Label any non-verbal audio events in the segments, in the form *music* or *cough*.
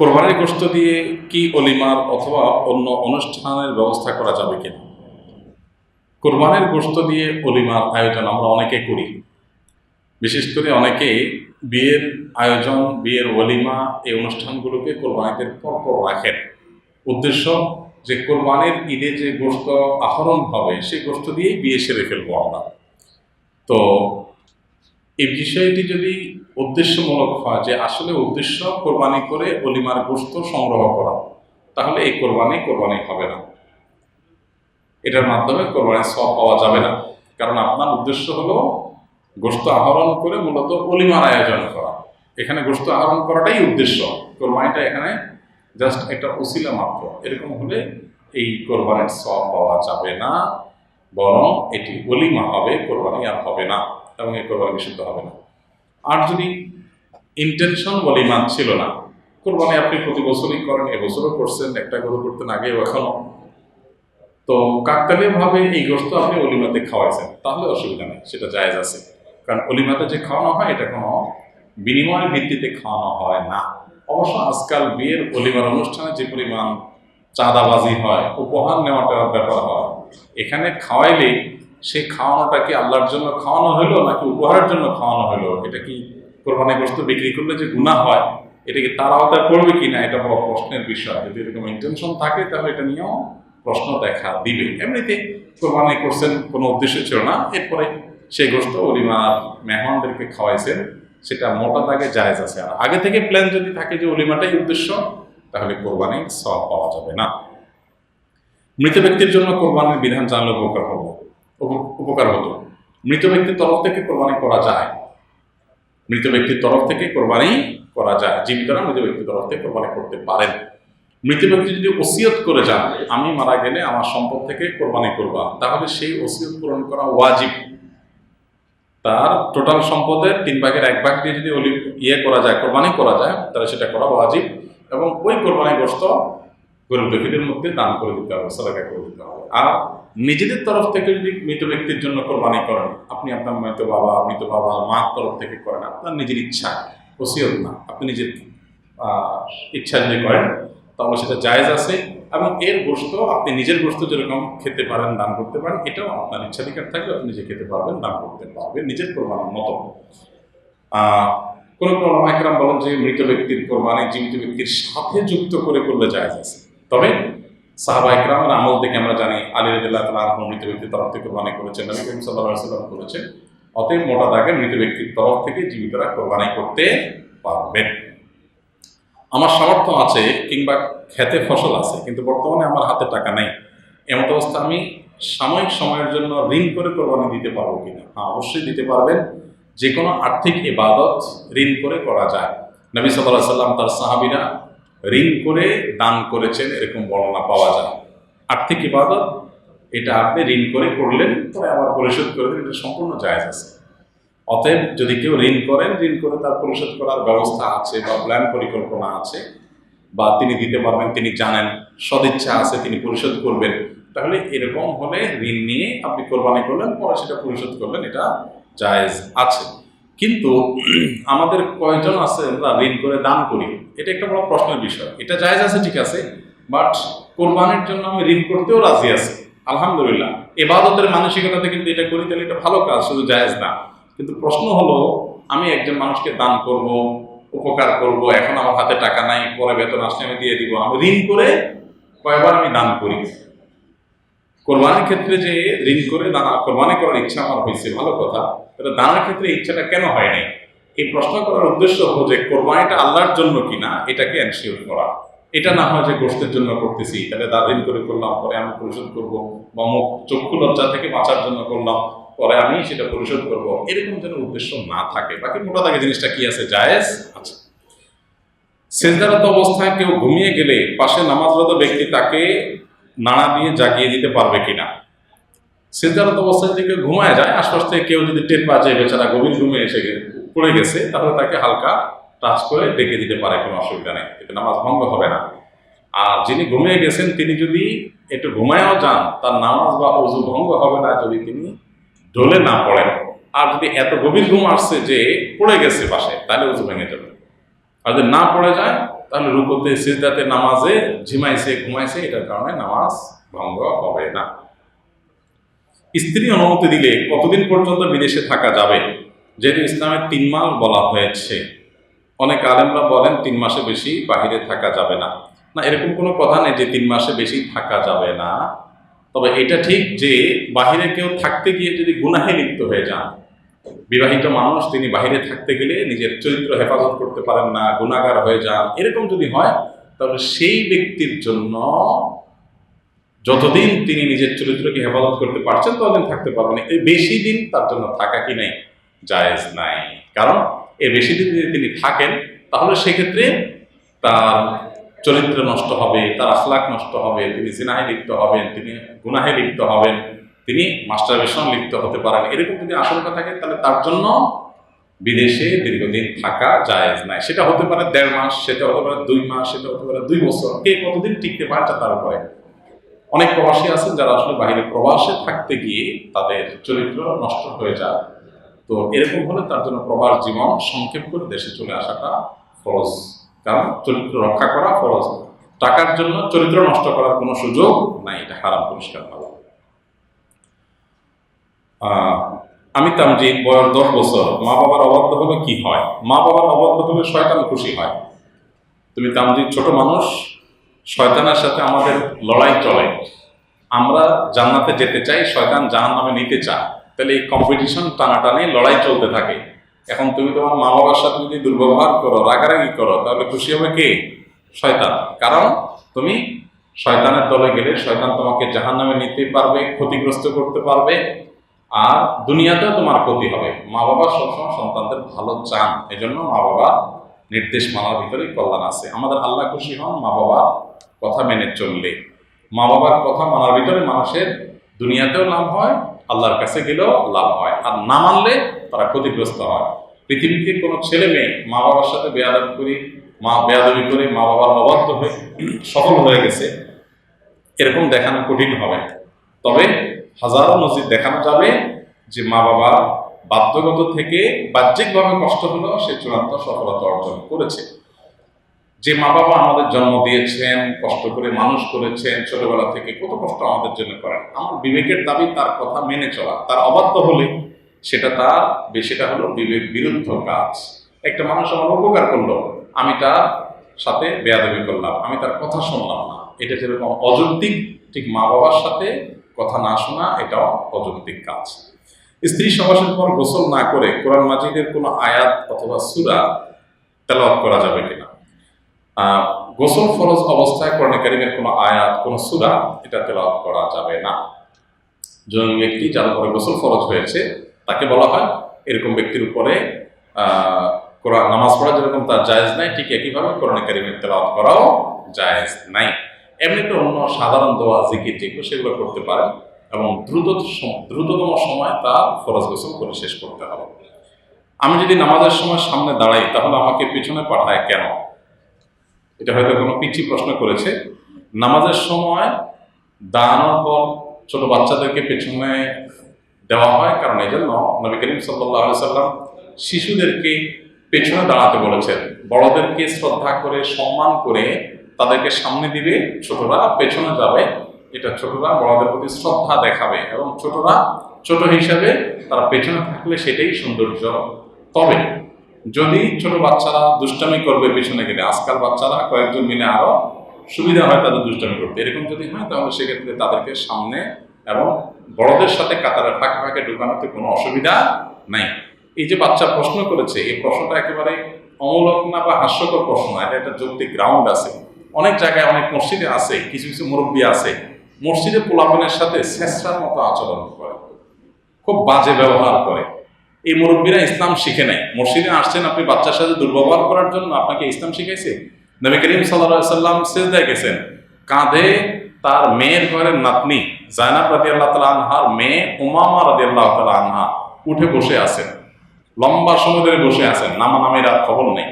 কোরবানির গোষ্ঠ দিয়ে কি অলিমার অথবা অন্য অনুষ্ঠানের ব্যবস্থা করা যাবে কিনা? কোরবানির গোষ্ঠ দিয়ে অলিমার আয়োজন আমরা অনেকে করি। বিশেষ করে অনেকে বিয়ের আয়োজন, বিয়ের অলিমা এই অনুষ্ঠানগুলোকে কোরবানিদের পরপর রাখেন। উদ্দেশ্য যে কোরবানির ঈদে যে গোষ্ঠ আহরণ হবে, সেই গোষ্ঠ দিয়েই বিয়ে সেরে ফেলব আমরা। তো এই বিষয়টি যদি উদ্দেশ্যমূলক হয় যে আসলে উদ্দেশ্য কোরবানি করে অলিমার গোস্ত সংগ্রহ করা। তাহলে এই কোরবানি কোরবানি হবে না। এটার মাধ্যমে কোরবানির সব পাওয়া যাবে না। কারণ আপনার উদ্দেশ্য হলো গোস্ত আহরণ করে মূলত অলিমার আয়োজন করা। এখানে গোস্ত আহরণ করাটাই উদ্দেশ্য। কোরবানিটা এখানে জাস্ট একটা উসিলা মাত্র। এরকম হলে এই কোরবানির সব পাওয়া যাবে না। বরং এটি অলিমা হবে, কোরবানি আর হবে না। এবং এই কোরবানি বিশুদ্ধ হবে না। আর যদি ইন্টেনশন অলিমা ছিল না, কোরবানি আপনি প্রতি বছরই করেন, এবছরও করছেন, একটা গরু করতেন আগেও এখনও। তো কাকতালীয় ভাবে এই গোস্ত আপনি অলিমাতে খাওয়াইছেন, তাহলে অসুবিধা নেই, সেটা জায়েজ আছে। কারণ অলিমাতে যে খাওয়ানো হয়, এটা কোনো বিনিময়ের ভিত্তিতে খাওয়ানো হয় না। অবশ্য আজকাল বিয়ের অলিমার অনুষ্ঠানে যে পরিমাণ চাঁদাবাজি হয়, উপহার নেওয়াটার ব্যাপার হয়। এখানে খাওয়াইলে সেই খাওয়ানোটা কি আল্লাহর জন্য খাওয়ানো হলো নাকি উপহারের জন্য খাওয়ানো হলো? এটা কি কোরবানি গোস্ত বিক্রি করলে যে গুণা হয়, এটা কি তার আওতায় পড়বে কিনা? এটা বড় প্রশ্নের বিষয়। যদি এরকম ইন্টেনশন থাকে, তাহলে এটা নিয়েও প্রশ্ন দেখা দিবে। এমনিতে কোরবানি করছেন কোনো উদ্দেশ্য ছিল না। এরপরে সেই গোস্ত অলিমার মেহমানদেরকে খাওয়াইছেন। সেটা মোটা দাগে জায়েজ আছে। আর আগে থেকে প্ল্যান যদি থাকে যে অলিমাটাই উদ্দেশ্য, তাহলে কোরবানি সব পাওয়া যাবে না। মৃত ব্যক্তির জন্য কোরবানির বিধান জানলে উপকার হব। উপকার হতো। মৃত ব্যক্তির তরফ থেকে কোরবানি করা যায়। মৃত ব্যক্তির তরফ থেকে কোরবানি করা যায়। জীবিতরা মৃত ব্যক্তির তরফ থেকে কোরবানি করতে পারেন। মৃত ব্যক্তি যদি ওসিয়ত করে যান, আমি মারা গেলে আমার সম্পদ থেকে কোরবানি করবা, তাহলে সেই ওসিয়ত পূরণ করা ওয়াজিব। তার টোটাল সম্পদের তিন ভাগের এক ভাগ দিয়ে যদি অলি ইয়ে করা যায়, কোরবানি করা যায়, তাহলে সেটা করা ওয়াজিব এবং ওই কোরবানি গোস্ত গরিব দুঃখীদের মধ্যে দান করে দিতে হবে সালাকা করে দিতে হবে। আর নিজেদের তরফ থেকে যদি মৃত ব্যক্তির জন্য কোরবানি করেন, আপনি আপনার মৃত বাবা মৃত বাবা, মার তরফ থেকে করেন, আপনার নিজের ইচ্ছা, ওসিয়ত না, আপনি নিজের ইচ্ছা যদি করেন, তাহলে সেটা জায়েজ আছে এবং এর গোস্ত আপনি নিজের গোস্ত যেরকম খেতে পারেন, দান করতে পারেন, এটাও আপনার ইচ্ছাধিকার থাকলে আপনি নিজে খেতে পারবেন, দান করতে পারবেন নিজের কোরবানির মতো। কোনো কোনো মাইকরাম বলেন যে মৃত ব্যক্তির কোরবানি জীবিত ব্যক্তির সাথে যুক্ত করে করলে জায়েজ আছে। তবে সাহাবা ইকরামের আমল থেকে আমরা জানি আলী রদুল্লাহ তালা মৃত ব্যক্তির তরফ থেকে কোরবানি করেছেন। নবী করিম সাল্লাহ করেছেন অতএব মোটা দাগে মৃত ব্যক্তির তরফ থেকে জীবিতরা কোরবানি করতে পারবেন। আমার সামর্থ্য আছে কিংবা খেতে ফসল আছে, কিন্তু বর্তমানে আমার হাতে টাকা নেই। এমত অবস্থা আমি সাময়িক সময়ের জন্য ঋণ করে কোরবানি দিতে পারব কিনা? হ্যাঁ অবশ্যই দিতে পারবেন। যে কোনো আর্থিক ইবাদত ঋণ করে করা যায়। নবী সাল্লাহ সাল্লাম তার সাহাবিরা ঋণ করে দান করেছেন, এরকম বর্ণনা পাওয়া যায়। আর্থিক ইবাদত, এটা আপনি ঋণ করে করলেন, পরে আবার পরিশোধ করে দিন, এটা সম্পূর্ণ জায়েজ আছে। অতএব যদি কেউ ঋণ করেন, ঋণ করে তার পরিশোধ করার ব্যবস্থা আছে বা প্ল্যান পরিকল্পনা আছে, বা তিনি দিতে পারবেন, তিনি জানেন, সদিচ্ছা আছে, তিনি পরিশোধ করবেন, তাহলে এরকম হলে ঋণ নিয়ে আপনি কোরবানি করলেন, পরে সেটা পরিশোধ করলেন, এটা জায়েজ আছে। কিন্তু আমাদের কয়জন আছে আমরা ঋণ করে দান করি? এটা একটা বড় প্রশ্নের বিষয়। এটা জায়েজ আছে, ঠিক আছে বাট কোরবানির জন্য আমি ঋণ করতেও রাজি আছি। আলহামদুলিল্লাহ। এবাদতের মানসিকতাতে কিন্তু এটা করি, তাহলে এটা ভালো কাজ, শুধু জায়েজ না। কিন্তু প্রশ্ন হলো, আমি একজন মানুষকে দান করব, উপকার করব, এখন আমার হাতে টাকা নাই, পরে বেতন আসলে আমি দিয়ে দিব। আমি ঋণ করে কয়বার আমি দান করি? কোরবানির ক্ষেত্রে যে ঋণ করে দানা, কোরবানি করার ইচ্ছা আমার হয়েছে, ভালো কথা কিন্তু দানার ক্ষেত্রে ইচ্ছাটা কেন হয় নাই? এই প্রশ্ন করার উদ্দেশ্য হলো যে কোরবানিটা আল্লাহর জন্য কিনা, এটাকে এনশিওর করা। এটা না হয় যে গোষ্ঠের জন্য করতেছি, তাহলে দা ঋণ করে করলাম, পরে আমি পরিশোধ করব, বা মুখ চক্ষু লজ্জা থেকে বাঁচার জন্য করলাম, পরে আমি সেটা পরিশোধ করব। এরকম যেন উদ্দেশ্য না থাকে। বাকি মোটা দাগে জিনিসটা কি আছে? জায়েজ? আছে সেজদারত অবস্থায় কেউ ঘুমিয়ে গেলে পাশে নামাজরত ব্যক্তি তাকে নাড়া দিয়ে জাগিয়ে দিতে পারবে কিনা? সেজদারত অবস্থায় যদি কেউ ঘুমায় যায়, আশপাশ থেকে কেউ যদি টের যায় বেচারা গভীর ঘুমে এসে পড়ে গেছে, তাহলে তাকে হালকা টাচ করে ডেকে দিতে পারে, কোনো অসুবিধা নেই। এতে নামাজ ভঙ্গ হবে না। আর যিনি ঘুমিয়ে গেছেন, তিনি যদি একটু ঘুমায়ও যান, তার নামাজ বা অজু ভঙ্গ হবে না যদি তিনি ঢলে না পড়েন। আর যদি এত গভীর ঘুম আসছে যে পড়ে গেছে পাশে তাহলে উজু ভেঙে যাবে। আর যদি না পড়ে যায়, তাহলে রুকুতে, সিজদাতে, নামাজে, ঝিমাইছে, ঘুমাইছে, এটার কারণে নামাজ ভঙ্গ হবে না। স্ত্রী অনুমতি দিলে কতদিন পর্যন্ত বিদেশে থাকা যাবে? যেহেতু ইসলামের তিন মাস বলা হয়েছে, অনেক আলেমরা বলেন তিন মাসে বেশি বাহিরে থাকা যাবে না। না, এরকম কোনো কথা নেই যে তিন মাসে বেশি থাকা যাবে না। তবে এটা ঠিক যে বাহিরে কেউ থাকতে গিয়ে যদি গুনাহে লিপ্ত হয়ে যান, বিবাহিত মানুষ তিনি বাহিরে থাকতে গেলে নিজের চরিত্র হেফাজত করতে পারেন না গুণাগার হয়ে যান, এরকম যদি হয়, তাহলে সেই ব্যক্তির জন্য যতদিন তিনি নিজের চরিত্রকে হেফাজত করতে পারছেন, ততদিন থাকতে পারবেন বেশি দিন তার জন্য থাকা কি নেই? জায়েজ নাই। কারণ এই বেশি দিন যদি তিনি থাকেন, তাহলে সেক্ষেত্রে তার চরিত্র নষ্ট হবে, তার আখলাক নষ্ট হবে, তিনি জিনাহে লিপ্ত হবেন, তিনি গুনাহে লিপ্ত হবেন, তিনি মাস্টারবেশন লিপ্ত হতে পারেন। এরকম যদি আশঙ্কা থাকে, তাহলে তার জন্য বিদেশে দীর্ঘদিন থাকা জায়েজ নাই। সেটা হতে পারে দেড় মাস, সেটা হতে পারে দুই মাস, সেটা হতে পারে দুই বছর। কে কতদিন টিকতে পারে তার উপরে। অনেক প্রবাসী আছেন যারা আসলে বাইরে প্রবাসে থাকতে গিয়ে তাদের চরিত্র নষ্ট হয়ে যায়। তো এরকম হলে তার জন্য প্রবাস জীবন সংক্ষেপ করে দেশে চলে আসাটা ফরজ। কারণ চরিত্র রক্ষা করা ফরজ। টাকার জন্য চরিত্র নষ্ট করার কোনো সুযোগ নাই, এটা হারাম, পরিষ্কার, ভালো। আমি তামজিদ, বয়স দশ বছর। মা বাবার অবাধ্য হলে কি হয়? মা বাবার অবাধ্য হলে শয়তান খুশি হয়। তুমি তামজিদ ছোট মানুষ, শয়তানের সাথে আমাদের লড়াই চলে। আমরা জান্নাতে যেতে চাই, শয়তান জাহান নামে নিতে চায়। তাহলে এই কম্পিটিশন টানাটানি লড়াই চলতে থাকে। এখন তুমি তোমার মা বাবার সাথে যদি দুর্ব্যবহার করো, রাগারাগি করো, তাহলে খুশি হবে কে? শয়তান। কারণ তুমি শয়তানের দলে গেলে শয়তান তোমাকে জাহান নামে নিতে পারবে, ক্ষতিগ্রস্ত করতে পারবে, আর দুনিয়াতেও তোমার ক্ষতি হবে। মা বাবা সবসময় সন্তানদের ভালো চান, এজন্য মা বাবা নির্দেশ মানার ভিতরে কল্যাণ আছে। আমাদের আল্লাহ খুশি হন মা বাবার কথা মেনে চললে। মা বাবার কথা মানার ভিতরে মানুষের দুনিয়াতেও লাভ হয় আল্লাহর কাছে গেলেও লাভ হয়। আর না মানলে তারা ক্ষতিগ্রস্ত হয়। পৃথিবীতে কোনো ছেলে মেয়ে মা বাবার সাথে বেয়াদব করি, মা বেয়াদবি করে মা বাবার অবাধ্য হয়ে সফল হয়ে গেছে, এরকম দেখানো কঠিন হবে। তবে হাজারো মসজিদ দেখানো যাবে যে মা বাবা বাধ্যগত থেকে বাহ্যিকভাবে কষ্ট হলেও সে চূড়ান্ত সফলতা অর্জন করেছে। যে মা বাবা আমাদের জন্ম দিয়েছেন, কষ্ট করে মানুষ করেছেন ছোটবেলা থেকে, কত কষ্ট আমাদের জন্য করেন। আমার বিবেকের দাবি তার কথা মেনে চলা, তার অবাধ্য হলে সেটা তার, সেটা হলো বিবেক বিরুদ্ধ কাজ। একটা মানুষ আমার উপকার করল, আমি তার সাথে বেয়াদবি করলাম, আমি তার কথা শুনলাম না। এটা যেরকম অযৌক্তিক, ঠিক মা বাবার সাথে কথা না শোনা, এটাও অযৌক্তিক কাজ। স্ত্রী সমাসের পর গোসল না করে কোরআন মাজিদের কোনো আয়াত অথবা সুরা তেলাওয়াত করা যাবে কিনা? গোসল ফরজ অবস্থায় কোরআন কারিমের কোনো আয়াত, কোনো সুরা এটা তেলাওয়াত করা যাবে না। জননী ব্যক্তি যার উপরে গোসল ফরজ হয়েছে, তাকে বলা হয় এরকম ব্যক্তির উপরে কোরআন, নামাজ পড়া যেরকম তার জায়েজ নাই, ঠিক একইভাবে কোরআন কারিমের তেলাওয়াত করাও জায়েজ নাই। এমনিতে অন্য সাধারণ দোয়া, জিকির যেগুলো, সেগুলো করতে পারেন এবং দ্রুত, দ্রুততম সময় তার ফরজ গোসল করে শেষ করতে হবে। আমি যদি নামাজের সময় সামনে দাঁড়াই, তাহলে আমাকে পিছনে পাঠায় কেন? এটা হয়তো কোনো পিচ্ছি প্রশ্ন করেছে। নামাজের সময় দাঁড়ানোর পর ছোট বাচ্চাদেরকে পেছনে দেওয়া হয়, কারণ এই জন্য নবী করিম সাল্লাহ সাল্লাম শিশুদেরকে পেছনে দাঁড়াতে বলেছেন। বড়দেরকে শ্রদ্ধা করে, সম্মান করে তাদেরকে সামনে দিবে, ছোটরা পেছনে যাবে, এটা ছোটরা বড়দের প্রতি শ্রদ্ধা দেখাবে এবং ছোটরা ছোট হিসাবে তারা পেছনে থাকলে সেটাই সৌন্দর্য তবে। যদি ছোট বাচ্চারা দুষ্টামি করবে পেছনে গেলে, আজকাল বাচ্চারা কয়েকজন মিলে আরও সুবিধা হয় তাদের দুষ্টামি করতে। এরকম যদি হয়, তাহলে সেক্ষেত্রে তাদেরকে সামনে এবং বড়দের সাথে কাতারে ফাঁকে ফাঁকে ঢুকানোতে কোনো অসুবিধা নাই। এই যে বাচ্চা প্রশ্ন করেছে, এই প্রশ্নটা একেবারে অমূলক না বা হাস্যকর প্রশ্ন, এটা একটা যৌক্তিক গ্রাউন্ড আছে। অনেক জায়গায় অনেক মসজিদে আছে, কিছু কিছু মুরব্বী আছে, মসজিদে পোলাপনের সাথে শেষরার মতো আচরণ করে, খুব বাজে ব্যবহার করে। এই মুরব্বীরা ইসলাম শিখে নেয় মসজিদে আসছেন আপনি বাচ্চার সাথে দুর্ব্যবহার করার জন্য, আপনাকে ইসলাম শিখাইছে? নবী করিম সাল্লাম সেজদায় গেছেন। কাঁধে তার মেয়ের ঘরের নাতনি, জায়নাব রাদি আল্লাহ তালা আনহার মেয়ে উমামা রাদি আল্লাহ তালা আনহা উঠে বসে আছেন। লম্বা সময় ধরে বসে আছেন নামা নামের আর খবর নেই।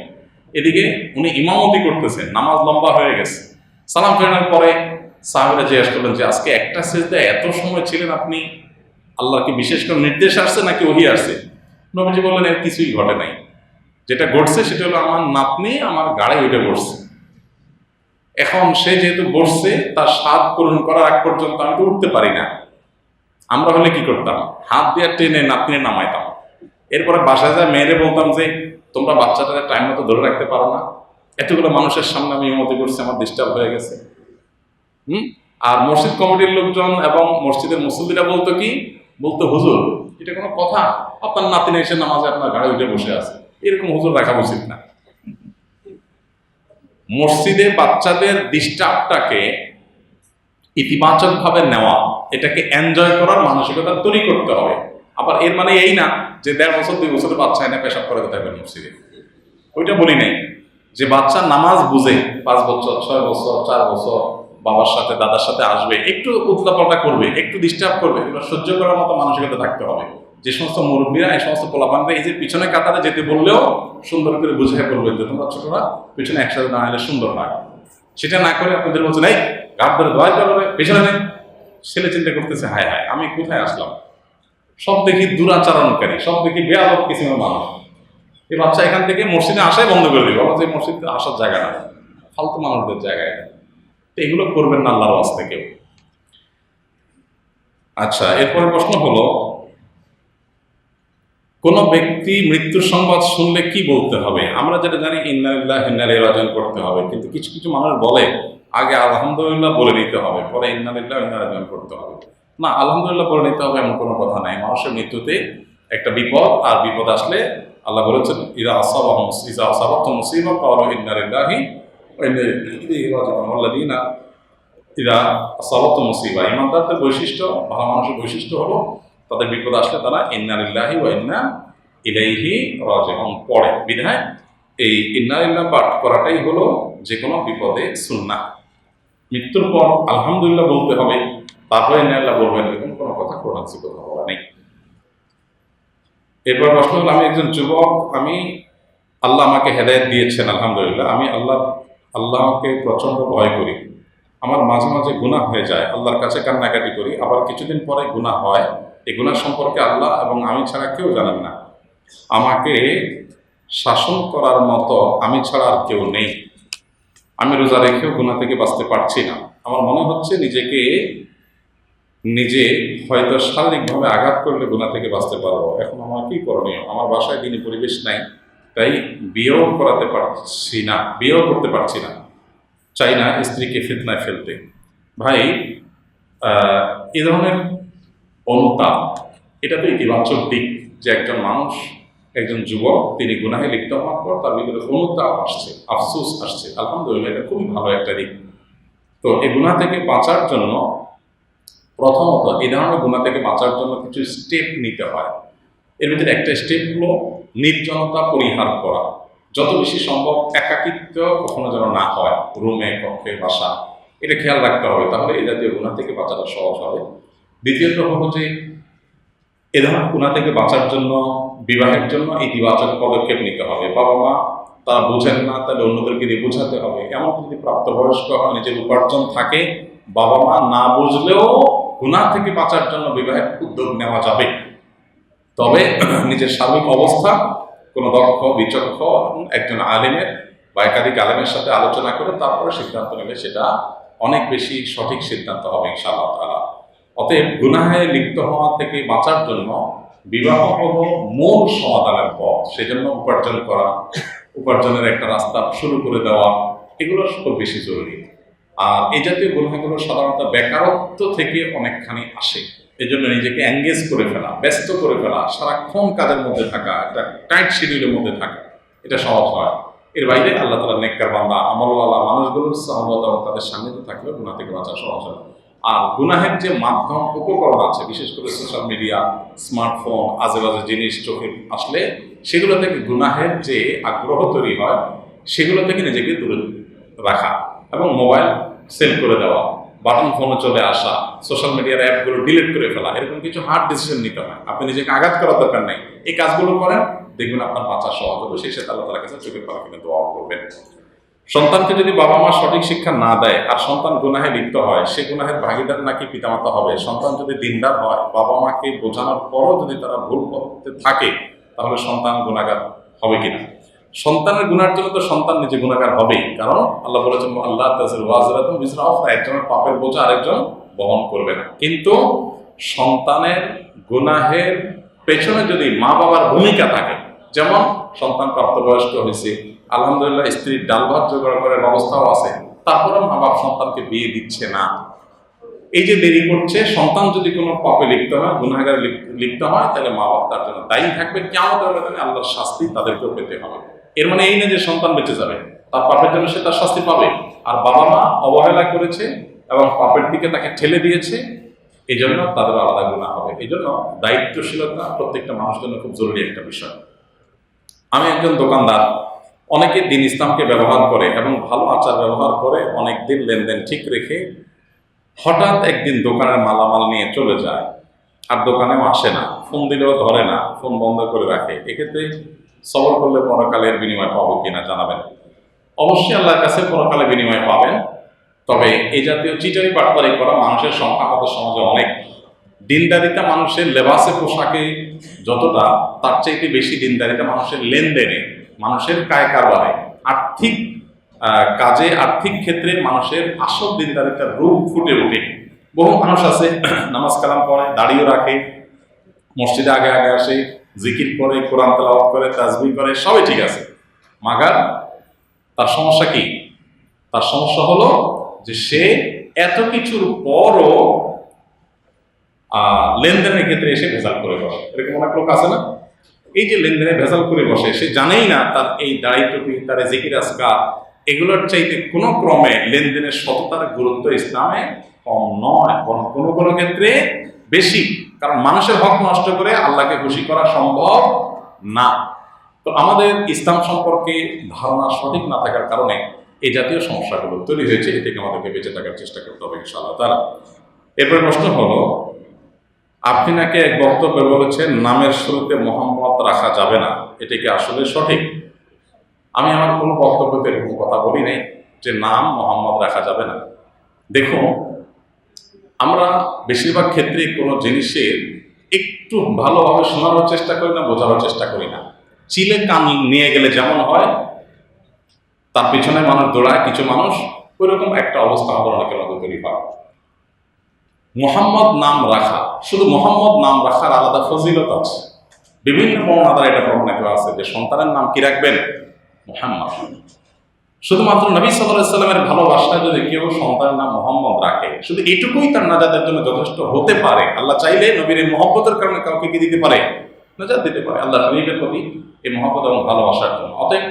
এদিকে উনি ইমামতি করতেছেন, নামাজ লম্বা হয়ে গেছে। সালাম ফেরানোর পরে সাহাবিরা জিজ্ঞেস করলেন যে, আজকে একটা সেজদায় এত সময় ছিলেন আপনি? আল্লাহ কি বিশেষ করে নির্দেশ আসছে নাকি ওহি আসছে? নবীজি বললেন, এর কিছুই ঘটে নাই। যেটা ঘটছে সেটা হলো আমার নাতনি আমার গাড়ি উঠে বসছে এখন সে যেহেতু বসছে তার স্বাদ পূরণ করার আগ পর্যন্ত আমি তো উঠতে পারি না। আমরা হলে কি করতাম? হাত দিয়ে টেনে নাতনি নামাইতাম। এরপরে বাসায় যায়, মেয়েরে বলতাম যে, তোমরা বাচ্চাটাকে টাইম মতো ধরে রাখতে পারো না। এতগুলো মানুষের সামনে আমি মতো করছি, আমার ডিস্টার্ব হয়ে গেছে। হুম? আর মসজিদ কমিটির লোকজন এবং মসজিদের মুসল্লিরা বলতো কি? বলতো, হুজুর এটা কোনো কথা? আপনার নাতিন এসে নামাজে আপনার গাড়ি উঠে বসে আছে। এরকম হুজুর রাখা উচিত না। মসজিদে বাচ্চাদের ডিস্টার্বটাকে ইতিবাচক ভাবে নেওয়া, এটাকে এনজয় করার মানসিকতা তৈরি করতে হবে। আবার এর মানে এই না যে দেড় বছর, দুই বছরের বাচ্চা এনে পেশাব করে থাকবেন মসজিদে? ওইটা বলি নাই। যে বাচ্চা নামাজ বুঝে, পাঁচ বছর, ছয় বছর, চার বছর বাবার সাথে, দাদার সাথে আসবে, একটু উত্তাপাল্টা করবে, একটু ডিস্টার্ব করবে, এগুলো সহ্য করার মতো মানসিকতা থাকতে হবে। যে সমস্ত মুরব্বীরা, এই সমস্ত পোলাপানরা, এই যে পিছনে কাতারে যেতে বললেও সুন্দর করে বুঝাই বলবেন যে, তোমরা ছোটরা, পিছনে একসাথে দাঁড়ালে সুন্দর হয় সেটা না করে আপনাদের বলছেন নেই গাছ ধরে দোয়াই করবে পেছনে নেই ছেলে চিন্তা করতেছে, হায় হায়, আমি কোথায় আসলাম? সব দেখি দুরাচরণকারী, সব দেখি বেয়াদব কিসিমের মানুষ। এই বাচ্চা এখান থেকে মসজিদে আসাই বন্ধ করে দিবে এই মসজিদে আসার জায়গা না। ফালতু মানুষদের জায়গা এটা। তো এগুলো করবেন না আল্লাহর ওয়াস্তে কেউ। আচ্ছা এরপর প্রশ্ন হলো, কোন ব্যক্তি মৃত্যুর সংবাদ শুনলে কি বলতে হবে? আমরা যেটা জানি ইন্নালিল্লাহ ইন্নালি রাজন করতে হবে, কিন্তু কিছু কিছু মানুষ বলে, আগে আলহামদুলিল্লাহ বলে নিতে হবে, পরে ইন্নালিল্লাহ ইন্না রাজন করতে হবে। না, আলহামদুলিল্লাহ বলে নিতে হবে এমন কোনো কথা নাই। মানুষের মৃত্যুতে একটা বিপদ, আর বিপদ আসলে আল্লাহ বলেছেন ইরা আসাবাহ ইজা আসাবাহ মুসিবা কাওয়ালু ইন্নালিল্লাহি ইন্না ইলাইহি ইরা ইমানদারদের বৈশিষ্ট্য, ভালো মানুষের বৈশিষ্ট্য হলো তাদের বিপদ আসলে তারা ইন্নালিল্লাহি ওয়া ইন্না ইলাইহি রাজিউন। পড়ে বিধায় এই ইন্নালিল্লাহ পাঠ করাটাই হলো যে কোনো বিপদে সুন্নাহ। মৃত্যুর পর আলহামদুলিল্লাহ বলতে হবে, তারপরে ইন্নালিল্লাহ বলবেন এরকম কোনো কথা কোরআন কথা নেই। এরপর প্রশ্ন হলো, আমি একজন যুবক, আমি আল্লাহ আমাকে হেদায়ত দিয়েছেন, আলহামদুলিল্লাহ। আমি আল্লাহ আল্লাহকে প্রচণ্ড ভয় করি। আমার মাঝে মাঝে গুনাহ হয়ে যায়, আল্লাহর কাছে কান্নাকাটি করি। আবার কিছুদিন পরে গুনাহ হয়। এই গুনাহ সম্পর্কে আল্লাহ এবং আমি ছাড়া কেউ জানেন না। আমাকে শাসন করার মতো আমি ছাড়া আর কেউ নেই। আমি রোজা রেখেও গুনাহ থেকে বাঁচতে পারছি না। আমার মনে হচ্ছে নিজেকে, নিজে হয়তো শারীরিকভাবে আঘাত করলে গুণা থেকে বাঁচতে পারব। এখন আমার কি করণীয়? আমার বাসায় দিনই পরিবেশ নাই। তাই বিয়েও করাতে পারছি না, বিয়েও করতে পারছি না। চাই না স্ত্রীকে ফিতনায় ফেলতে। ভাই এ ধরনের অনুতাপ এটা তো ইতিবাচক দিক যে একজন মানুষ, একজন যুবক, তিনি গুনাহে লিপ্ত হওয়ার পর তার ভিতরে অনুতাপ আসছে, আফসোস আসছে। আলহামদুলিল্লাহ, এটা খুবই ভালো একটা দিক। তো এই গুণা থেকে বাঁচার জন্য প্রথমত এই ধরনের গুণা থেকে বাঁচার জন্য কিছু স্টেপ নিতে হয়। এর ভিতরে একটা স্টেপ হলো নির্জনতা পরিহার করা। যত বেশি সম্ভব একাকিত্ব কখনো যেন না হয়, রুমে, কক্ষে, বাসা, এটা খেয়াল রাখতে হবে। তাহলে এই জাতীয় গুণা থেকে বাঁচাটা সহজ হবে। দ্বিতীয়ত হলো যে এ ধরনের গুণা থেকে বাঁচার জন্য, বিবাহের জন্য ইতিবাচক পদক্ষেপ নিতে হবে। বাবা মা, তারা বোঝেন না, তাহলে অন্যদেরকে দিয়ে বোঝাতে হবে। এমন যদি প্রাপ্তবয়স্ক হয় নিজের উপার্জন থাকে, বাবা মা না বুঝলেও গুণা থেকে বাঁচার জন্য বিবাহের উদ্যোগ নেওয়া যাবে। তবে নিজের সার্বিক অবস্থা, কোনো দক্ষ বিচক্ষ একজন আলেমের বা একাধিক আলেমের সাথে আলোচনা করে তারপরে সিদ্ধান্ত নিলে সেটা অনেক বেশি সঠিক সিদ্ধান্ত হবে ইনশাআল্লাহ তাআলা। অতএব গুনাহে লিপ্ত হওয়া থেকে বাঁচার জন্য বিবাহ হলো মূল সমাধানের পথ, সেজন্য উপার্জন করা, উপার্জনের একটা রাস্তা শুরু করে দেওয়া, এগুলো খুব বেশি জরুরি। আর এই জাতীয় গুনাহগুলো সাধারণত বেকারত্ব থেকে অনেকখানি আসে। এই জন্য নিজেকে এঙ্গেজ করে ফেলা, ব্যস্ত করে ফেলা, সারাক্ষণ কাজের মধ্যে থাকা, একটা টাইট শিডিউলের মধ্যে থাকা, এটা সহজ হয়। এর বাইরে আল্লাহ তালা নেককার বান্দা, আমলওয়ালা মানুষগুলোর সহমত এবং তাদের সান্নিধ্য থাকলে গুণা থেকে বাঁচা সহজ হয়। আর গুনাহের যে মাধ্যম উপকরণ আছে, বিশেষ করে সোশ্যাল মিডিয়া স্মার্টফোন আজে বাজে জিনিস, চোখে আসলে, সেগুলো থেকে গুনাহের যে আগ্রহ তৈরি হয়, সেগুলো থেকে নিজেকে দূরে রাখা এবং মোবাইল সেল করে দেওয়া। বাটন ফোনে চলে আসা সোশ্যাল মিডিয়ার অ্যাপগুলো ডিলিট করে ফেলা, এরকম কিছু হার্ড ডিসিশন নিতে হয়। আপনি নিজেকে আঘাত করার দরকার নেই। এই কাজগুলো করেন, দেখবেন আপনার বাঁচা সহজ হবে, সেই সাথে আল্লাহ কাছে চোখের পালা কিনে দোয়া করবেন। সন্তানকে যদি বাবা মা সঠিক শিক্ষা না দেয়, আর সন্তান গুনাহে লিপ্ত হয়, সে গুনাহের ভাগিদার নাকি পিতামাতা হবে? সন্তান যদি দিনদার হয়, বাবা মাকে বোঝানোর পরও যদি তারা ভুল করতে থাকে, তাহলে সন্তান গুণাগার হবে কিনা? সন্তানের গুনার জন্য তো সন্তান নিজে গুণাকার হবেই। কারণ আল্লাহ বলেছেন, আল্লাহ একজনের পাপের বোঝা আরেকজন বহন করবে না। কিন্তু সন্তানের গুনাহের পেছনে যদি মা বাবার ভূমিকা থাকে, যেমন সন্তান প্রাপ্তবয়স্ক হয়েছে, আলহামদুলিল্লাহ স্ত্রীর ডাল ভাত জোগাড় করার ব্যবস্থাও আছে তারপরে মা বাপ সন্তানকে বিয়ে দিচ্ছে না। এই যে দেরি করছে, সন্তান যদি কোনো পাপে লিপ্ত হয় গুনাগারে লিপ্ত হয়, তাহলে মা বাপ তার জন্য দায়ী থাকবে। কেমন আল্লাহর শাস্তি তাদেরকেও পেতে হবে। এর মানে এই না যে সন্তান বেঁচে যাবে, তার পাপের জন্য সে তার শাস্তি পাবে। আর বাবা মা অবহেলা করেছে এবং পাপের দিকে তাকে ঠেলে দিয়েছে এই জন্য তাদের আলাদা গুণা হবে। এই জন্য দায়িত্বশীলতা প্রত্যেকটা মানুষের জন্য খুব জরুরি একটা বিষয়। আমি একজন দোকানদার, অনেকে দিন ইসলামকে ব্যবহার করে এবং ভালো আচার ব্যবহার করে অনেক দিন লেনদেন ঠিক রেখে হঠাৎ একদিন দোকানের মালামাল নিয়ে চলে যায়, আর দোকানেও আসে না, ফোন দিলেও ধরে না, ফোন বন্ধ করে রাখে। এক্ষেত্রে সবর করলে পরকালের বিনিময় পাবো কিনা জানাবেন। অবশ্যই আল্লাহর কাছে পরকালে বিনিময় পাবেন। তবে এই জাতীয় চিটারি বাটপারি করা মানুষের সংখ্যা আমাদের সমাজে অনেক। দিনদারিতা মানুষের লেবাসে পোশাকে যতটা, তার চাইতে বেশি দিনদারিতা মানুষের লেনদেনে, মানুষের কায় কারবারে আর্থিক কাজে, আর্থিক ক্ষেত্রে মানুষের আসল দিনদারিতার রূপ ফুটে ওঠে। বহু মানুষ আছে, *clears throat* নামাজ কালাম পড়ে, দাড়িও রাখে, মসজিদে আগে আগে আসে জিকির করে, কোরআন তেলাওয়াত করে তাজবি করে, সবই ঠিক আছে। মাগার, তার সমস্যা কি? তার সমস্যা হলো যে সে এত কিছুর পরও লেনদেনের ক্ষেত্রে এসে ভেজাল করে বসে। এরকম অনেক লোক আছে না? এই যে লেনদেনে ভেজাল করে বসে, সে জানেই না তার এই টুপি তার জিকির আজকার, এগুলোর চাইতে কোনো ক্রমে লেনদেনের সততার গুরুত্ব ইসলামে কম নয়। কোনো কোনো ক্ষেত্রে বেশি। কারণ মানুষের হক নষ্ট করে আল্লাহকে খুশি করা সম্ভব না। তো আমাদের ইসলাম সম্পর্কে ধারণা সঠিক না থাকার কারণে এই জাতীয় সমস্যাগুলো তৈরি হয়েছে, এ থেকে আমাদেরকে বেঁচে থাকার চেষ্টা করতে হবে ইনশাআল্লাহ তারা এরপর প্রশ্ন হলো, আপনি নাকি এক বক্তব্যে বলেছেন, নামের শুরুতে মোহাম্মদ রাখা যাবে না। এটা কি আসলে সঠিক? আমি আমার কোনো বক্তব্যতে এরকম কথা বলি নাই যে নাম মোহাম্মদ রাখা যাবে না। দেখুন আমরা বেশিরভাগ ক্ষেত্রে কোনো জিনিসের একটু ভালোভাবে শোনানোর চেষ্টা করি না, বোঝানোর চেষ্টা করি না। চিলে কান নিয়ে গেলে যেমন হয়, তার পিছনে মানুষ দৌড়ায়, কিছু মানুষ ওইরকম একটা অবস্থা আমাদের অনেকের মধ্যে তৈরি হয় মোহাম্মদ নাম রাখা, শুধু মোহাম্মদ নাম রাখার আলাদা ফজিলত আছে। বিভিন্ন বর্ণনা দ্বারা এটা প্রমাণিত আছে যে সন্তানের নাম কি রাখবেন? মোহাম্মদ। শুধুমাত্র নবী সাল্লাহ সাল্লামের ভালোবাসায় যদি কেউ সন্তানের নাম মোহাম্মদ রাখে, শুধু এটুকুই তার নাজাদের জন্য যথেষ্ট হতে পারে। আল্লাহ চাইলে নবীর এই মহব্বতের কারণে কাউকে কি দিতে পারে? নাজাদ দিতে পারে। আল্লাহ নবীর প্রতি এই মহব্বত এবং ভালোবাসার জন্য। অতএব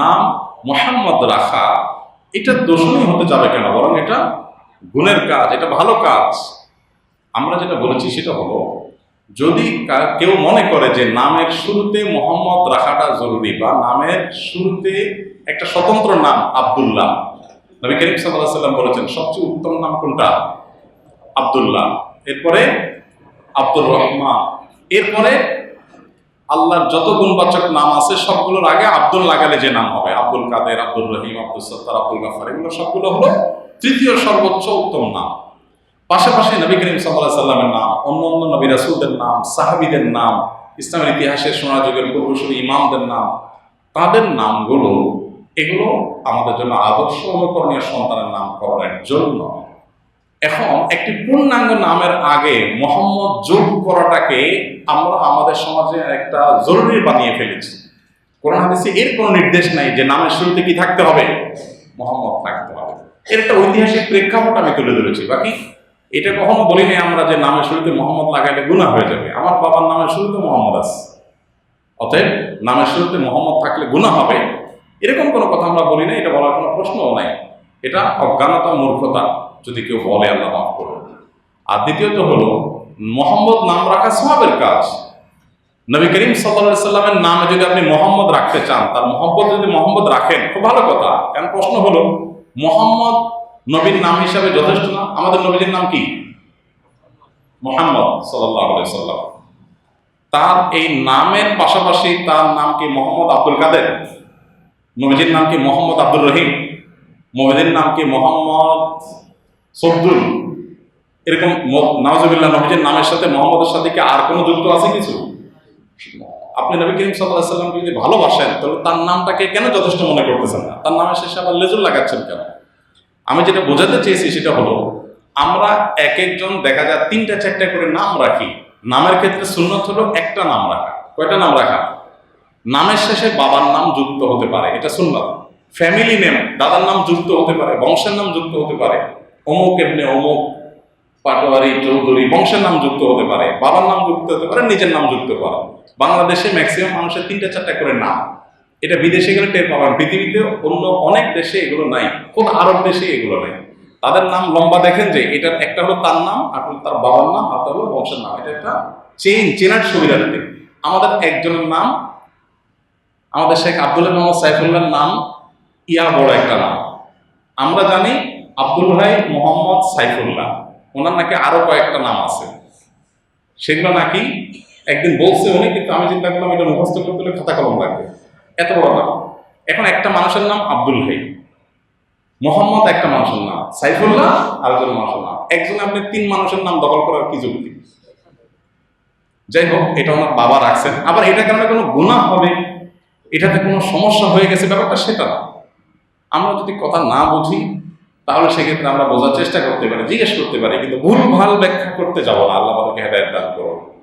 নাম মোহাম্মদ রাখা, এটা দোষণই হতে যাবে কেন? বরং এটা গুণের কাজ, এটা ভালো কাজ। আমরা যেটা বলেছি সেটা হলো, যদি কেউ মনে করে যে নামের শুরুতে মোহাম্মদ রাখাটা জরুরি বা নামের শুরুতে একটা স্বতন্ত্র নাম আব্দুল্লাহ। নবী করিম সাল্লাম বলেছেন, সবচেয়ে উত্তম নাম কোনটা? আব্দুল্লাহ। এরপরে আব্দুর রহমান। এরপরে আল্লাহর যত গুণবাচক নাম আছে, সবগুলোর আগে আব্দুল লাগালে যে নাম হবে, আব্দুল কাদের আব্দুল রহিম, আব্দুল সত্তার, আব্দুল গাফার, এগুলো সবগুলো হলো তৃতীয় সর্বোচ্চ উত্তম নাম। পাশাপাশি নবী করিম সাল্লাহ সাল্লামের নাম, অন্য অন্য নবী রাসুলদের নাম, সাহাবিদের নাম, ইসলামের ইতিহাসের সোনা যুগের পূর্বসূরি ইমামদের নাম, তাদের নামগুলো এগুলো আমাদের জন্য আদর্শ অনুকরণীয় সন্তানের নামকরণের জন্য। এখন একটি পূর্ণাঙ্গ নামের আগে মোহাম্মদ যোগ করাটাকে আমরা আমাদের সমাজে একটা জরুরি বানিয়ে ফেলেছি। কোরআন হাদিসে এর কোনো নির্দেশ নাই যে নামের শুরুতে কি থাকতে হবে? মোহাম্মদ থাকতে হবে। এর একটা ঐতিহাসিক প্রেক্ষাপট আমি তুলে ধরেছি। বাকি এটা কখনো বলি নাই আমরা যে নামের শুরুতে মোহাম্মদ লাগাইলে গুণা হয়ে যাবে। আমার বাবার নামের শুরুতে মোহাম্মদ আছে। অতএব নামের শুরুতে মোহাম্মদ থাকলে গুণা হবে। এরকম কোনো কথা আমরা বলি না এটা বলার কোনো প্রশ্নও নাই। এটা অজ্ঞানতা, মূর্খতা যদি কেউ বলে, আল্লাহ মাফ করুন। আর দ্বিতীয়ত হলো, মোহাম্মদ নাম রাখা সবাবের কাজ। নবী করিম সাল্লা সাল্লামের নামে যদি আপনি মোহাম্মদ রাখতে চান, তার মোহাম্মদ যদি মোহাম্মদ রাখেন, খুব ভালো কথা। কারণ প্রশ্ন হলো, মোহাম্মদ নবীর নাম হিসাবে যথেষ্ট না? আমাদের নবীর নাম কি? মোহাম্মদ সাল্লাহ সাল্লাম। তার এই নামের পাশাপাশি তার নাম কি মোহাম্মদ আব্দুল কাদের? নবীজির নাম কি মোহাম্মদ আব্দুর রহিম? নবীজির নাম কি মোহাম্মদ সবদুল এরকম নওয়াজবিল্লাহ নবীজির নামের সাথে মোহাম্মদের সাথে কি আর কোনো যুক্ত আছে কিছু? আপনি নবী করিম সাল্লাহ যদি ভালোবাসেন, তাহলে তার নামটাকে কেন যথেষ্ট মনে করতেছেন না? তার নামের শেষে আবার লেজুর লাগাচ্ছেন কেন? আমি যেটা বোঝাতে চেয়েছি সেটা হলো, আমরা এক একজন দেখা যায় তিনটা চারটা করে নাম রাখি। নামের ক্ষেত্রে সুন্নত হলো একটা নাম রাখা। কয়টা নাম রাখা? নামের শেষে বাবার নাম যুক্ত হতে পারে, এটা সুন্নত। ফ্যামিলি নেম দাদার নাম যুক্ত হতে পারে, বংশের নাম যুক্ত হতে পারে। অমুক এমনি অমুক, পাটোয়ারি, চৌধুরী, বংশের নাম যুক্ত হতে পারে, বাবার নাম যুক্ত হতে পারে, নিজের নাম যুক্ত করা বাংলাদেশে ম্যাক্সিমাম মানুষের তিনটা চারটা করে নাম। এটা বিদেশে গেলে টের পাবেন, পৃথিবীতে অন্য অনেক দেশে এগুলো নাই কোন আরব দেশে এগুলো নাই। তাদের নাম লম্বা দেখেন যে এটা একটা হলো তার নাম, আর তার বাবার নাম, আর হলো বংশের নাম। এটা একটা চেন চেনার সুবিধার্থে আমাদের একজনের নাম আমাদের শেখ আব্দুল মোহাম্মদ সাইফুল্লাহর নাম ইয়া বড় একটা নাম। আমরা জানি আব্দুল ভাই মোহাম্মদ সাইফুল্লাহ। ওনার নাকি আরও কয়েকটা নাম আছে। সেগুলো নাকি একদিন বলছে উনি, কিন্তু আমি চিন্তা করলাম এটা মুখস্থ করতে হলে খাতা কলম লাগবে। এত বড় নাম। এখন একটা মানুষের নাম আব্দুল ভাই। মোহাম্মদ একটা মানুষের নাম, সাইফুল্লাহ আরেকজন মানুষের নাম। একজন আপনি তিন মানুষের নাম দখল করার কি যুক্তি? যাই হোক, এটা ওনার বাবা রাখছেন। আবার এটা কারণে কোনো গুণা হবে? এটাতে কোনো সমস্যা হয়ে গেছে, ব্যাপারটা সেটা না। আমরা যদি কথা না বুঝি, তাহলে সেক্ষেত্রে আমরা বোঝার চেষ্টা করতে পারি, জিজ্ঞেস করতে পারি, কিন্তু ভুল ভালো ব্যাখ্যা করতে যাব না, আল্লাহ আমাদেরকে হেদায়ত দান করো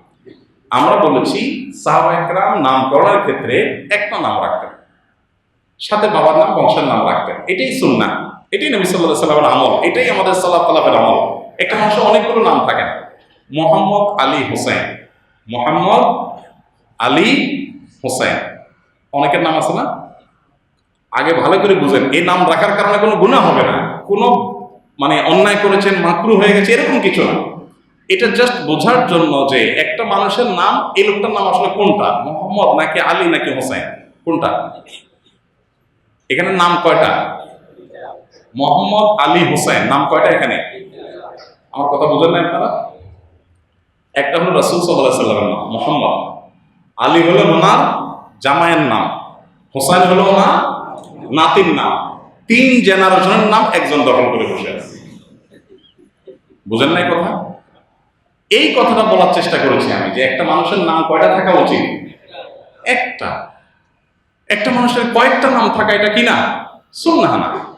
আমরা বলেছি সাহাবাহাম নামকরণের ক্ষেত্রে একটা নাম রাখতেন। সাথে বাবার নাম, বংশের নাম রাখতেন। এটাই সুন্না এটাই নবী সাল্লাহ সাল্লামের আমল। এটাই আমাদের সাল্লাহ তাল্লাহের আমল। একটা মানুষের অনেকগুলো নাম থাকে। না মোহাম্মদ আলী হোসেন মোহাম্মদ আলী হোসেন অনেকের নাম আছে না? আগে ভালো করে বুঝেন। এই নাম রাখার কারণে কোনো গুণা হবে না। কোনো মানে অন্যায় করেছেন, মাকরু হয়ে গেছে, এরকম কিছু না। এটা জাস্ট বোঝার জন্য যে একটা মানুষের নাম, এই লোকটার নাম আসলে কোনটা? মোহাম্মদ নাকি আলী নাকি হোসেন? কোনটা? এখানে নাম কয়টা? মোহাম্মদ আলী হোসেন। নাম কয়টা এখানে? আমার কথা বুঝেন না আপনারা? একটা হলো রসুল সাল্লাহ সাল্লামের নাম, মোহাম্মদ। আলী হলেন ওনার জামাইয়ের নাম। হোসেন হলো না, নাতির নাম। তিন জেনারেশনের নাম একজন দখল করে বসে আছে। বুঝেন না কথা? এই কথাটা বলার চেষ্টা করেছি আমি যে একটা মানুষের নাম কয়টা থাকা উচিত? একটা। একটা মানুষের কয়েকটা নাম থাকা এটা কি না? সুন্নাহ না।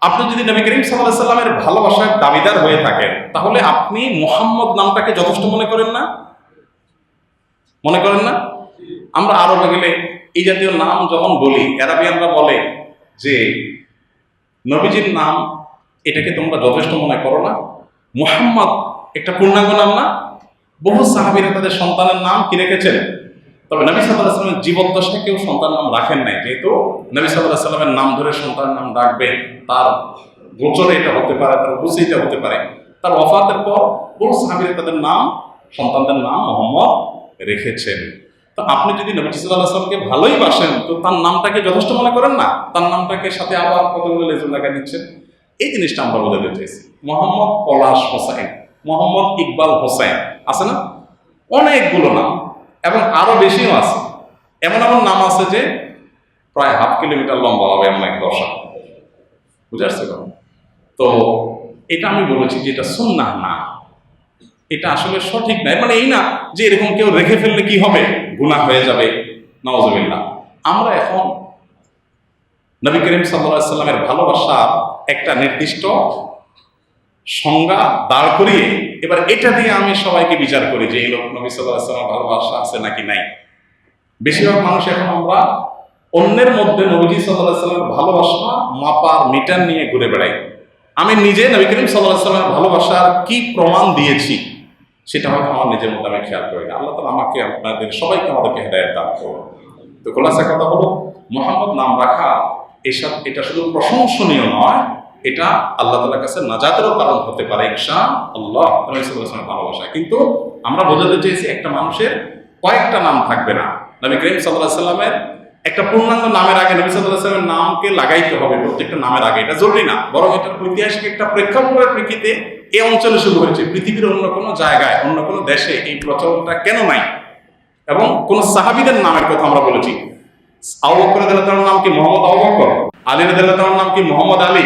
আপনি যদি নবী করিম সাল্লাহ সাল্লামের ভালোবাসার দাবিদার হয়ে থাকেন, তাহলে আপনি মোহাম্মদ নামটাকে যথেষ্ট মনে করেন না? মনে করেন না? আমরা আরবে গেলে এই জাতীয় নাম যখন বলি, অ্যারাবিয়ানরা বলে যে, নবীজির নাম, এটাকে তোমরা যথেষ্ট মনে করো না। মুহাম্মদ একটা পূর্ণাঙ্গ নাম না, বহু সাহাবিরা তাদের সন্তানের নাম কি রেখেছেন? তবে নবী সাল্লাহ সাল্লামের জীবদ্দশায় কেউ সন্তান নাম রাখেন নাই, যেহেতু নবী সাল্লাহ সাল্লামের নাম ধরে সন্তানের নাম রাখবে তার গোচরে এটা হতে পারে, তার বুঝে এটা হতে পারে। তার অফাতের পর বহু সাহাবিরা তাদের নাম, সন্তানদের নাম মোহাম্মদ রেখেছেন। তো আপনি যদি নবী সাল্লাহ আসলামকে ভালোই বাসেন, তো তার নামটাকে যথেষ্ট মনে করেন না? তার নামটাকে সাথে আবার কতগুলো লেজুর লাগা দিচ্ছেন এই জিনিসটা আমরা বলে চাইছি। মোহাম্মদ পলাশ হোসাইন মোহাম্মদ ইকবাল হোসাইন আছে না? অনেকগুলো নাম, এবং আরও বেশিও আছে। এমন এমন নাম আছে যে প্রায় হাফ কিলোমিটার লম্বা হবে এমন এক দশা। বুঝে আসছে তো এটা আমি বলেছি যে এটা সুন্নাহ না। এটা আসলে সঠিক না। মানে এই না যে এরকম কেউ রেখে ফেললে কি হবে? গুনাহ হয়ে যাবে নওয়াজবিল্লাহ আমরা এখন নবী করিম সাল্লাহ সাল্লামের ভালোবাসার একটা নির্দিষ্ট সংজ্ঞা দাঁড় করিয়ে, এবার এটা দিয়ে আমি সবাইকে বিচার করি যে এই লোক নবী সাল্লাহ সাল্লামের ভালোবাসা আছে নাকি নাই। বেশিরভাগ মানুষ এখন আমরা অন্যের মধ্যে নবীজি সাল্লাহ সাল্লামের ভালোবাসা মাপার মিটার নিয়ে ঘুরে বেড়াই। আমি নিজে নবী করিম সাল্লাহ সাল্লামের ভালোবাসার কি প্রমাণ দিয়েছি? সেটা হয়তো আমার নিজের মধ্যে আমি খেয়াল করি না। আল্লাহ তালা আমাকে আপনাদের সবাইকে আমাদেরকে হেদায়ত দান করুন। তো খোলাসা কথা হলো, মোহাম্মদ নাম রাখা, এসব এটা শুধু প্রশংসনীয় নয়, এটা আল্লাহ তালার কাছে নাজাতেরও কারণ হতে পারে ইনশা আল্লাহ। ভালোবাসা কিন্তু আমরা বোঝাতে চেয়েছি একটা মানুষের কয়েকটা নাম থাকবে না। নবী করিম সাল্লাহ সাল্লামের একটা পূর্ণাঙ্গ নামের আগে নবী সাল্লাহ সাল্লামের নামকে লাগাইতে হবে প্রত্যেকটা নামের আগে। এটা জরুরি না। বরং এটা ঐতিহাসিক একটা প্রেক্ষাপটের প্রেক্ষিতে এই অঞ্চলে শুরু হয়েছে। পৃথিবীর অন্য কোনো জায়গায়, অন্য কোনো দেশে এই প্রচলনটা কেন নাই? এবং কোন সাহাবিদের নামের কথা আমরা বলেছি। আবু বকর রাদিয়াল্লাহু নাম কি মোহাম্মদ আবু বকর? আলী নাম কি মোহাম্মদ আলী?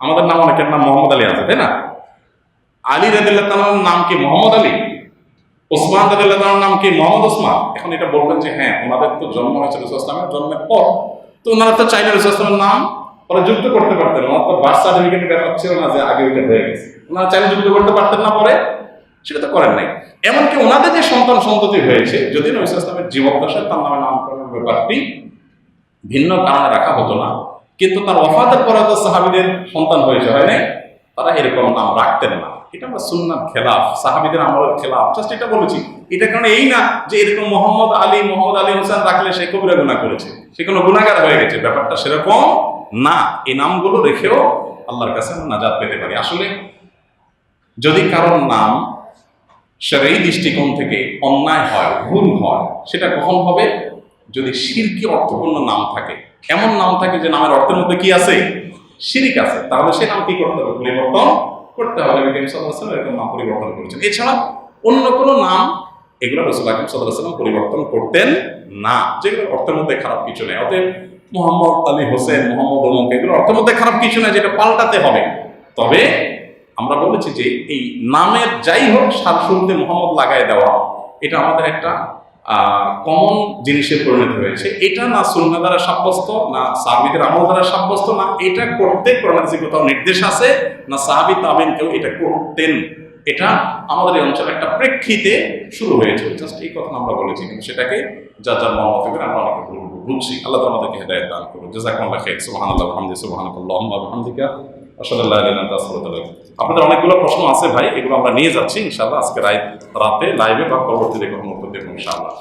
আমাদের নাম অনেকের নাম মোহাম্মদ আলী আছে, তাই না? আলী রাদিয়াল্লাহু নাম কি মোহাম্মদ আলী? ওসমান রাদিয়াল্লাহু নাম কি মোহাম্মদ ওসমান? এখন এটা বলবেন যে হ্যাঁ ওনাদের তো জন্ম হয়েছে রসুল ইসলামের জন্মের পর। তো ওনারা তো চাইলে রসুল ইসলামের নাম ওরা যুক্ত করতে পারতেন ওনার তো বার্থ সার্টিফিকেটের ব্যাপার ছিল না যে আগে ওইটা হয়ে গেছে। ওনারা চাইলে যুক্ত করতে পারতেন না পরে, সেটা তো করেন নাই। এমনকি ওনাদের যে সন্তান সন্ততি হয়েছে, যদি নবী ইসলামের জীবদ্দশায় তার নামে নামকরণের ব্যাপারটি ভিন্ন কারণে রাখা হতো না। কিন্তু তার ওফাতের পরে তো সাহাবিদের সন্তান হয়েছে, হয় নাই? তারা এরকম নাম রাখতেন না। এটা আমরা সুন্নার খেলাফ, সাহাবিদের আমলের খেলাফ। জাস্ট এটা বলেছি। এটা কারণে এই না যে এরকম মোহাম্মদ আলী মোহাম্মদ আলী হোসেন রাখলে সে কবিরা গুণা করেছে। সে কোনো গুণাগার হয়ে গেছে। ব্যাপারটা সেরকম না, এই নামগুলো রেখেও আল্লাহর কাছে আমরা নাজাত পেতে পারি। আসলে যদি কারোর নাম সেই দৃষ্টিকোণ থেকে অন্যায় হয়, ভুল হয়, সেটা কখন হবে? যদি শিরকি অর্থপূর্ণ নাম থাকে। এমন নাম থাকে যে নামের অর্থের মধ্যে কি আছে? শিরিক আছে। তাহলে সে নাম কি করতে হবে? পরিবর্তন করতে হবে। এরকম নাম পরিবর্তন করেছেন। এছাড়া অন্য কোনো নাম এগুলো রসুল আকরম সাল্লাহ পরিবর্তন করতেন না। যেগুলো অর্থের মধ্যে খারাপ কিছু নেই। অতএব মোহাম্মদ আলী হোসেন, মোহাম্মদ অমুক এগুলো অর্থের মধ্যে খারাপ কিছু নেই যেটা পাল্টাতে হবে। তবে আমরা বলেছি যে এই নামের যাই হোক সার শুরুতে মোহাম্মদ লাগাই দেওয়া, এটা আমাদের একটা কমন জিনিসে পরিণত হয়েছে। এটা না সুন্না দ্বারা সাব্যস্ত, না সাহাবিদের আমল দ্বারা সাব্যস্ত না, এটা করতে কোরআনে কোথাও নির্দেশ আছে, না সাহাবি তাবিন কেউ এটা করতেন। এটা আমাদের এই অঞ্চলে একটা প্রেক্ষিতে শুরু হয়েছে। জাস্ট এই কথা আমরা বলেছি, কিন্তু সেটাকে যা যার মত আমরা অনেকে বুঝছি আল্লাহ আমাদেরকে হেদায়ত দান করুন জাজাকুমুল্লাহ খাইর। সুবহানাল্লাহ ওয়া সুবহানাকাল্লাহুম্মা বিহামদিকা, আশহাদু। আপনাদের অনেকগুলো প্রশ্ন আছে ভাই, এগুলো আমরা নিয়ে যাচ্ছি, ইনশাআল্লাহ আজকে রাত রাতে লাইভে বা পরবর্তীতে কোনো মুহূর্তে ইনশাআল্লাহ।